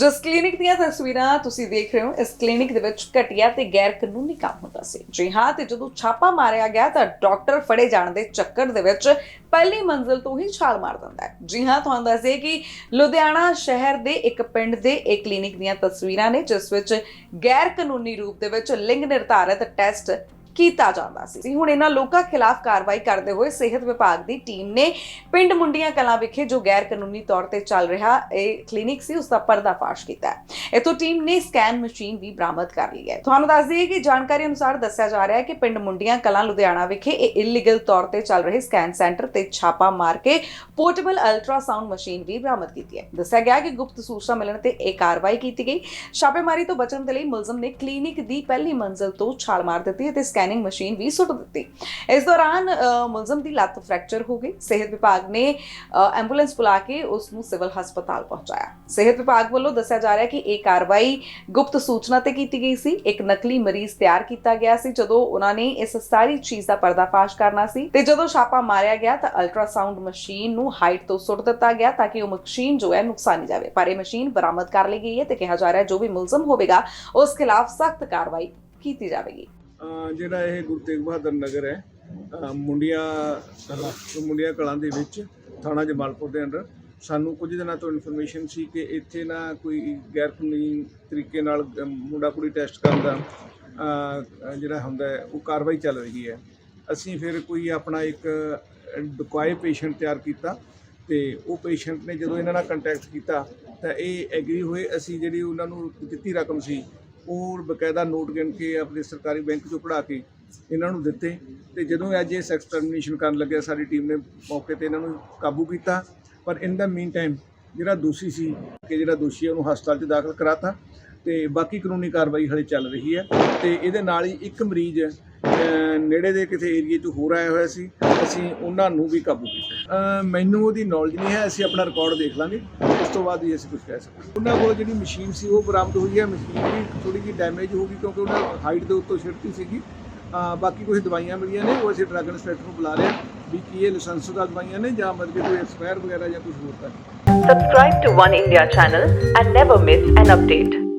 ਜਿਸ ਕਲੀਨਿਕ ਦੀਆਂ ਤਸਵੀਰਾਂ ਤੁਸੀਂ ਦੇਖ ਰਹੇ ਹੋ, ਇਸ ਕਲੀਨਿਕ ਦੇ ਵਿੱਚ ਘਟੀਆ ਤੇ ਗੈਰ ਕਾਨੂੰਨੀ ਕੰਮ ਹੁੰਦਾ ਸੀ। ਜੀ ਹਾਂ, ਤੇ ਜਦੋਂ ਛਾਪਾ ਮਾਰਿਆ ਗਿਆ ਤਾਂ ਡਾਕਟਰ ਫੜੇ ਜਾਣ ਦੇ ਚੱਕਰ ਦੇ ਵਿੱਚ ਪਹਿਲੀ ਮੰਜ਼ਲ ਤੋਂ ਹੀ ਛਾਲ ਮਾਰ ਦਿੰਦਾ ਹੈ। ਜੀ ਹਾਂ, ਤੁਹਾਨੂੰ ਦੱਸ ਕਿ ਲੁਧਿਆਣਾ ਸ਼ਹਿਰ ਦੇ ਇੱਕ ਪਿੰਡ ਦੇ ਇੱਕ ਕਲੀਨਿਕ ਦੀਆਂ ਤਸਵੀਰਾਂ ਨੇ, ਜਿਸ ਵਿੱਚ ਗੈਰ ਕਾਨੂੰਨੀ ਰੂਪ ਦੇ ਵਿੱਚ ਲਿੰਗ ਨਿਰਧਾਰਿਤ ਟੈਸਟ ਕੀਤਾ ਜਾਂਦਾ ਸੀ। ਹੁਣ ਇਹਨਾਂ ਲੋਕਾਂ ਖਿਲਾਫ ਕਾਰਵਾਈ ਕਰਦੇ ਹੋਏ ਸਿਹਤ ਵਿਭਾਗ ਦੀ ਟੀਮ ਨੇ ਪਿੰਡ ਮੁੰਡੀਆਂ ਕਲਾਂ ਵਿਖੇ ਜੋ ਗੈਰ ਕਾਨੂੰਨੀ ਤੌਰ ਤੇ ਚੱਲ ਰਿਹਾ, ਇਹ ਕਲੀਨਿਕ ਸੀ ਉਸ ਦਾ ਪਰਦਾਫਾਸ਼ ਕੀਤਾ ਇਥੋਂ ਟੀਮ ਨੇ ਸਕੈਨ ਮਸ਼ੀਨ ਵੀ ਬਰਾਮਦ ਕਰ ਲਈ ਹੈ। ਤੁਹਾਨੂੰ ਦੱਸ ਦਈਏ ਕਿ ਜਾਣਕਾਰੀ ਅਨੁਸਾਰ ਦੱਸਿਆ ਜਾ ਰਿਹਾ ਹੈ ਕਿ ਪਿੰਡ ਮੁੰਡੀਆਂ ਕਲਾਂ ਲੁਧਿਆਣਾ ਵਿਖੇ ਇਹ ਇਲੀਗਲ ਤੌਰ ਤੇ ਚੱਲ ਰਹੇ ਸਕੈਨ ਸੈਂਟਰ ਤੇ ਛਾਪਾ ਮਾਰ ਕੇ ਪੋਰਟੇਬਲ ਅਲਟਰਾਸਾਊਂਡ ਮਸ਼ੀਨ ਵੀ ਬਰਾਮਦ ਕੀਤੀ ਹੈ। ਦੱਸਿਆ ਗਿਆ ਕਿ ਗੁਪਤ ਸੂਚਨਾ ਮਿਲਣ ਤੇ ਇਹ ਕਾਰਵਾਈ ਕੀਤੀ ਗਈ। ਛਾਪੇਮਾਰੀ ਤੋਂ ਬਚਣ ਦੇ ਲਈ ਮੁਲਜ਼ਮ ਨੇ ਕਲੀਨਿਕ ਦੀ ਪਹਿਲੀ ਮੰਜ਼ਲ ਤੋਂ ਛਾਲ ਮਾਰ ਦਿੱਤੀ ਅਤੇ ਸਕੈਨ ਸਕੈਨਿੰਗ ਮਸ਼ੀਨ ਵੀ ਸੁੱਟ ਦਿੱਤੀ। ਇਸ ਦੌਰਾਨ ਮੁਲਜ਼ਮ ਦੀ ਲੱਤ ਫ੍ਰੈਕਚਰ ਹੋ ਗਈ। ਸਿਹਤ ਵਿਭਾਗ ਨੇ ਐਂਬੂਲੈਂਸ ਬੁਲਾ ਕੇ ਉਸ ਨੂੰ ਸਿਵਲ ਹਸਪਤਾਲ ਪਹੁੰਚਾਇਆ। ਸਿਹਤ ਵਿਭਾਗ ਵੱਲੋਂ ਦੱਸਿਆ ਜਾ ਰਿਹਾ ਕਿ ਇਹ ਕਾਰਵਾਈ ਗੁਪਤ ਸੂਚਨਾ ਤੇ ਕੀਤੀ ਗਈ ਸੀ। ਇੱਕ ਨਕਲੀ ਮਰੀਜ਼ ਤਿਆਰ ਕੀਤਾ ਗਿਆ ਸੀ, ਜਦੋਂ ਉਹਨਾਂ ਨੇ ਇਸ ਸਾਰੀ ਚੀਜ਼ ਦਾ ਪਰਦਾਫਾਸ਼ ਕਰਨਾ ਸੀ ਤੇ ਜਦੋਂ ਛਾਪਾ ਮਾਰਿਆ ਗਿਆ ਤਾਂ ਅਲਟਰਾਸਾਊਂਡ ਮਸ਼ੀਨ ਨੂੰ ਹਾਈਟ ਤੋਂ ਸੁੱਟ ਦਿੱਤਾ ਗਿਆ ਤਾਂ ਕਿ ਉਹ ਮਸ਼ੀਨ ਜੋ ਹੈ ਨੁਕਸਾਨੀ ਜਾਵੇ। ਪਰ ਇਹ ਮਸ਼ੀਨ ਬਰਾਮਦ ਕਰ ਲਈ ਗਈ ਹੈ ਤੇ ਕਿਹਾ ਜਾ ਰਿਹਾ ਜੋ ਵੀ ਮੁਲਜ਼ਮ ਹੋਵੇਗਾ, ਉਸ ਖਿਲਾਫ ਸਖਤ ਕਾਰਵਾਈ ਕੀਤੀ ਜਾਵੇਗੀ। ਜਿਹੜਾ ਇਹ ਗੁਰੂ ਤੇਗ ਬਹਾਦਰ ਨਗਰ ਹੈ, ਅਹ ਮੁੰਡੀਆਂ ਮੁੰਡੀਆਂ ਕਲਾਂ ਦੇ ਵਿੱਚ, ਥਾਣਾ ਜਮਾਲਪੁਰ ਦੇ ਅੰਡਰ, ਸਾਨੂੰ ਕੁਝ ਦਿਨਾਂ ਤੋਂ ਇਨਫੋਰਮੇਸ਼ਨ ਸੀ ਕਿ ਇੱਥੇ ਨਾ ਕੋਈ ਗੈਰ ਕਾਨੂੰਨੀ ਤਰੀਕੇ ਨਾਲ ਮੁੰਡਾ ਕੁੜੀ ਟੈਸਟ ਕਰਨ ਦਾ ਜਿਹੜਾ ਹੁੰਦਾ ਉਹ ਕਾਰਵਾਈ ਚੱਲ ਰਹੀ ਹੈ। ਅਸੀਂ ਫਿਰ ਕੋਈ ਆਪਣਾ ਇੱਕ ਡੁਕਾਏ ਪੇਸ਼ੈਂਟ ਤਿਆਰ ਕੀਤਾ ਤੇ ਉਹ ਪੇਸ਼ੈਂਟ ਨੇ ਜਦੋਂ ਇਹਨਾਂ ਨਾਲ ਕੰਟੈਕਟ ਕੀਤਾ ਤਾਂ ਇਹ ਐਗਰੀ ਹੋਏ, ਅਸੀਂ ਜਿਹੜੀ ਉਹਨਾਂ ਨੂੰ ਦਿੱਤੀ ਰਕਮ ਸੀ ਉਹ ਬਕਾਇਦਾ ਨੋਟ ਗਿਣ ਕੇ ਆਪਣੇ ਸਰਕਾਰੀ ਬੈਂਕ ਚੋਂ ਕਢਾ ਕੇ ਇਹਨਾਂ ਨੂੰ ਦਿੱਤੇ ਤੇ ਜਦੋਂ ਅੱਜ ਇਹ ਸੈਕਸਟਰਮੀਨੇਸ਼ਨ ਕਰਨ ਲੱਗਿਆ, ਸਾਡੀ ਟੀਮ ਨੇ ਮੌਕੇ ਤੇ ਇਹਨਾਂ ਨੂੰ ਕਾਬੂ ਕੀਤਾ। ਪਰ ਇਨ ਦਾ ਮੀਨ ਟਾਈਮ ਜਿਹੜਾ ਦੋਸ਼ੀ ਸੀ, ਕਿ ਜਿਹੜਾ ਦੋਸ਼ੀ ਹੈ, ਉਹਨੂੰ ਹਸਪਤਾਲ 'ਚ ਦਾਖਲ ਕਰਾਤਾ ਤੇ ਬਾਕੀ ਕਾਨੂੰਨੀ ਕਾਰਵਾਈ ਹਲੇ ਚੱਲ ਰਹੀ ਹੈ ਤੇ ਇਹਦੇ ਨਾਲ ਹੀ ਇੱਕ ਮਰੀਜ਼ ਨੇੜੇ ਦੇ ਕਿਸੇ ਏਰੀਏ 'ਚ ਹੋਰ ਆਇਆ ਹੋਇਆ ਸੀ। ਅਸੀਂ ਉਹਨਾਂ ਨੂੰ ਵੀ ਕਾਬੂ ਕੀਤਾ। ਮੈਨੂੰ ਉਹਦੀ ਨੌਲੇਜ ਨਹੀਂ ਹੈ, ਅਸੀਂ ਆਪਣਾ ਰਿਕਾਰਡ ਦੇਖ ਲਾਂਗੇ। ਤੋਂ ਬਾਅਦ ਹੀ ਅਸੀਂ ਕੁਝ ਕਹਿ ਸਕਦੇ ਉਹਨਾਂ ਕੋਲ ਜਿਹੜੀ ਮਸ਼ੀਨ ਸੀ, ਉਹ ਬਰਾਮਦ ਹੋਈ ਹੈ। ਮਸ਼ੀਨ ਵੀ ਥੋੜੀ ਜਿਹੀ ਡੈਮੇਜ ਹੋ ਗਈ ਕਿਉਂਕਿ ਉਹਨਾਂ ਹਾਈਟ ਦੇ ਉੱਤੋਂ ਛਿੜਤੀ ਸੀਗੀ। ਬਾਕੀ ਕੁਝ ਦਵਾਈਆਂ ਮਿਲੀਆਂ ਨੇ, ਉਹ ਅਸੀਂ ਡਰੱਗ ਇੰਸਪੈਕਟਰ ਨੂੰ ਬੁਲਾ ਰਹੇ ਹਾਂ ਵੀ ਕੀ ਇਹ ਲਾਇਸੈਂਸ ਦਾ ਦਵਾਈਆਂ ਨੇ ਜਾਂ ਮਤਲਬ ਕਿ ਕੋਈ ਐਕਸਪਾਇਰ ਵਗੈਰਾ ਜਾਂ ਕੁਝ ਹੋਰ ਤਾਂ। ਨਹੀਂ Subscribe to One India channel and never miss an.